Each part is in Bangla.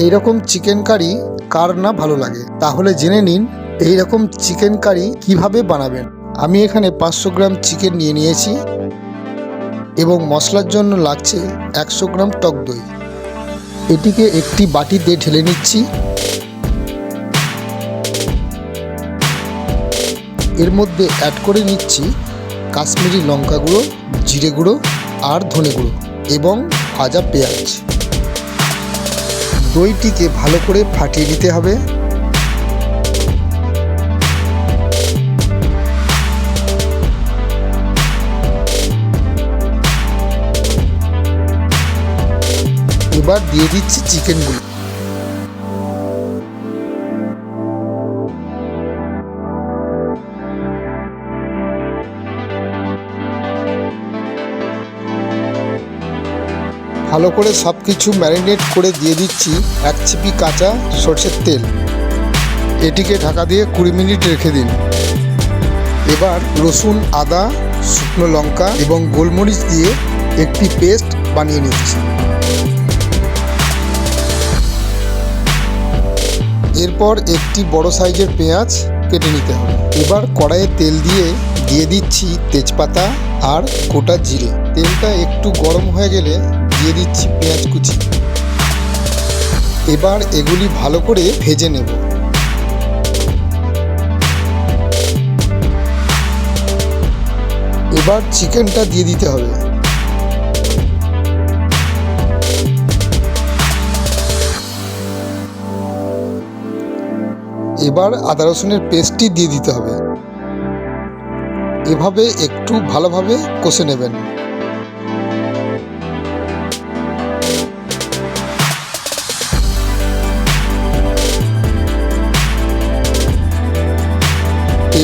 এই রকম চিকেন কারি কার না ভালো লাগে? তাহলে জেনে নিন এই রকম চিকেন কারি কীভাবে বানাবেন। আমি এখানে পাঁচশো গ্রাম চিকেন নিয়ে নিয়েছি এবং মশলার জন্য লাগছে একশো গ্রাম টক দই। এটিকে একটি বাটিতে ঢেলে নিচ্ছি। এর মধ্যে অ্যাড করে নিচ্ছি কাশ্মীরি লঙ্কা গুঁড়ো, জিরে গুঁড়ো আর ধনে গুঁড়ো এবং ভাজা পেঁয়াজ। দইটিকে ভালো করে ফাটিয়ে নিতে হবে। এবার দিয়ে দিচ্ছি চিকেনগুলো। ভালো করে সব কিছু ম্যারিনেট করে দিয়ে দিচ্ছি এক চিপি কাঁচা সর্ষের তেল। এটিকে ঢাকা দিয়ে কুড়ি মিনিট রেখে দিন। এবার রসুন, আদা, শুকনো লঙ্কা এবং গোলমরিচ দিয়ে একটি পেস্ট বানিয়ে নিচ্ছি। এরপর একটি বড় সাইজের পেঁয়াজ কেটে নিতে হবে। এবার কড়াইয়ে তেল দিয়ে দিয়ে দিচ্ছি তেজপাতা আর গোটা জিরে। তেলটা একটু গরম হয়ে গেলে দিয়ে দিচ্ছি পেঁয়াজ কুচি। এবার এগুলি ভালো করে ভেজে নেব। এবার চিকেনটা দিয়ে দিতে হবে। এবার আদা রসুনের পেস্টটি দিয়ে দিতে হবে। এভাবে একটু ভালোভাবে কষে নেবেন।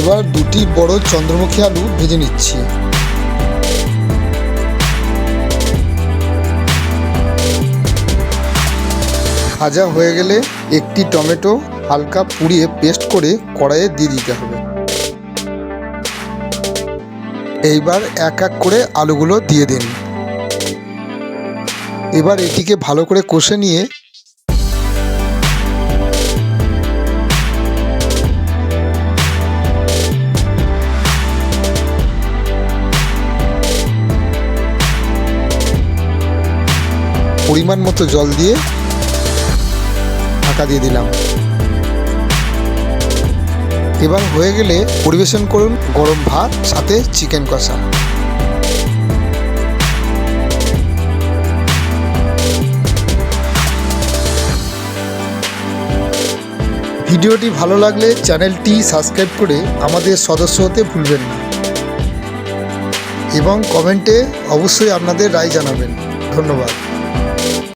এবার দুটি বড় চন্দ্রমুখী আলু ভেজে নিচ্ছি। ভাজা হয়ে গেলে একটি টমেটো হালকা পুড়িয়ে পেস্ট করে কড়াইয়ে দিয়ে দিতে হবে। এইবার এক এক করে আলুগুলো দিয়ে দিন। এবার এটিকে ভালো করে কষে নিয়ে পরিমাণ মতো জল দিয়ে ঢাকা দিয়ে দিলাম। এবার হয়ে গেলে পরিবেশন করুন গরম ভাত, সাথে চিকেন কষা। ভিডিওটি ভালো লাগলে চ্যানেলটি সাবস্ক্রাইব করে আমাদের সদস্য হতে ভুলবেন না। এবং কমেন্টে অবশ্যই আপনাদের রায় জানাবেন। ধন্যবাদ।